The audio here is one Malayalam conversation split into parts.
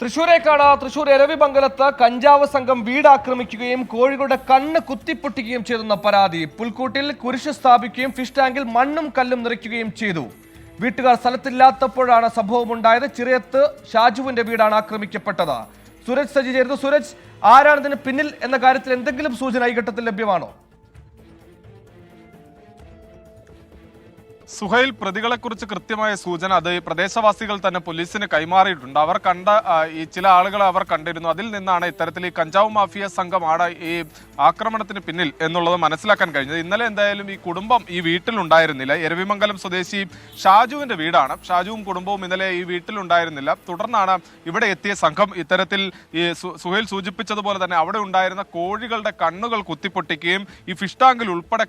തൃശൂരേക്കാണ് തൃശൂർ എരവിമംഗലത്ത് കഞ്ചാവ് സംഘം വീട് ആക്രമിക്കുകയും കോഴികളുടെ കണ്ണ് കുത്തിപ്പൊട്ടിക്കുകയും ചെയ്തെന്ന പരാതി. പുൽക്കൂട്ടിൽ കുരിശ് സ്ഥാപിക്കുകയും ഫിഷ് ടാങ്കിൽ മണ്ണും കല്ലും നിറയ്ക്കുകയും ചെയ്തു. വീട്ടുകാർ സ്ഥലത്തില്ലാത്തപ്പോഴാണ് സംഭവമുണ്ടായത്. ചിറയത്ത് ഷാജുവിന്റെ വീടാണ് ആക്രമിക്കപ്പെട്ടത്. സുരജ് സജി ചേരുന്നു. സുരജ് ആരാണ് ഇതിന് പിന്നിൽ എന്ന കാര്യത്തിൽ എന്തെങ്കിലും സൂചന ഈ ഘട്ടത്തിൽ ലഭ്യമാണോ? സുഹൈൽ പ്രതികളെക്കുറിച്ച് കൃത്യമായ സൂചന അത് പ്രദേശവാസികൾ തന്നെ പോലീസിന് കൈമാറിയിട്ടുണ്ട്. അവർ കണ്ട ഈ ചില ആളുകളെ അവർ കണ്ടിരുന്നു. അതിൽ നിന്നാണ് ഇത്തരത്തിൽ ഈ കഞ്ചാവ് മാഫിയ സംഘമാണ് ഈ ആക്രമണത്തിന് പിന്നിൽ എന്നുള്ളത് മനസ്സിലാക്കാൻ കഴിഞ്ഞത്. ഇന്നലെ എന്തായാലും ഈ കുടുംബം ഈ വീട്ടിലുണ്ടായിരുന്നില്ല. എരവിമംഗലം സ്വദേശി ഷാജുവിന്റെ വീടാണ്. ഷാജുവും കുടുംബവും ഇന്നലെ ഈ വീട്ടിലുണ്ടായിരുന്നില്ല. തുടർന്നാണ് ഇവിടെ എത്തിയ സംഘം ഇത്തരത്തിൽ ഈ സുഹൈൽ സൂചിപ്പിച്ചതുപോലെ തന്നെ അവിടെ ഉണ്ടായിരുന്ന കോഴികളുടെ കണ്ണുകൾ കുത്തിപ്പൊട്ടിക്കുകയും ഈ ഫിഷ് ടാങ്കിൽ ഉൾപ്പെടെ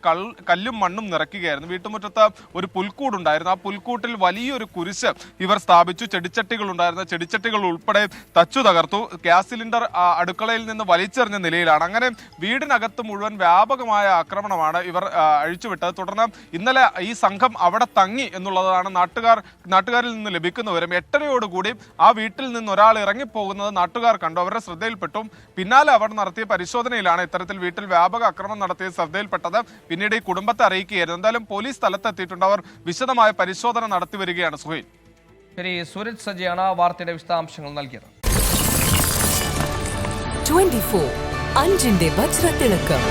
കല്ലും മണ്ണും നിറയ്ക്കുകയായിരുന്നു. വീട്ടുമുറ്റത്ത് ഒരു പുൽക്കൂടുണ്ടായിരുന്നു. ആ പുൽക്കൂട്ടിൽ വലിയൊരു കുരിശ് ഇവർ സ്ഥാപിച്ചു. ചെടിച്ചട്ടികൾ ഉണ്ടായിരുന്ന ചെടിച്ചട്ടികൾ ഉൾപ്പെടെ തച്ചു തകർത്തു. ഗ്യാസ് സിലിണ്ടർ അടുക്കളയിൽ നിന്ന് വലിച്ചെറിഞ്ഞ നിലയിലാണ്. അങ്ങനെ വീടിനകത്ത് മുഴുവൻ വ്യാപകമായ ആക്രമണമാണ് ഇവർ അഴിച്ചുവിട്ടത്. തുടർന്ന് ഇന്നലെ ഈ സംഘം അവിടെ തങ്ങി എന്നുള്ളതാണ് നാട്ടുകാർ നാട്ടുകാരിൽ നിന്ന് ലഭിക്കുന്ന വിവരം എട്ടരയോടുകൂടി ആ വീട്ടിൽ നിന്ന് ഒരാൾ ഇറങ്ങിപ്പോകുന്നത് നാട്ടുകാർ കണ്ടു. അവരുടെ ശ്രദ്ധയിൽപ്പെട്ടു. പിന്നാലെ അവർ നടത്തിയ പരിശോധനയിലാണ് ഇത്തരത്തിൽ വീട്ടിൽ വ്യാപക ആക്രമണം നടത്തിയ ശ്രദ്ധയിൽപ്പെട്ടത്. പിന്നീട് ഈ കുടുംബത്തെ അറിയിക്കുകയായിരുന്നു. എന്തായാലും പോലീസ് സ്ഥലത്തെത്തിയിട്ടുണ്ട്. അവർ വിശദമായ പരിശോധന നടത്തി വരികയാണ് സുഹൈൽ. ശരി സുരജ് സജിയാണ് ആ വാർത്തയുടെ വിശദാംശങ്ങൾ നൽകിയത്. ട്വന്റി ഫോർ അഞ്ചിന്റെ വജ്രത്തിളക്കം.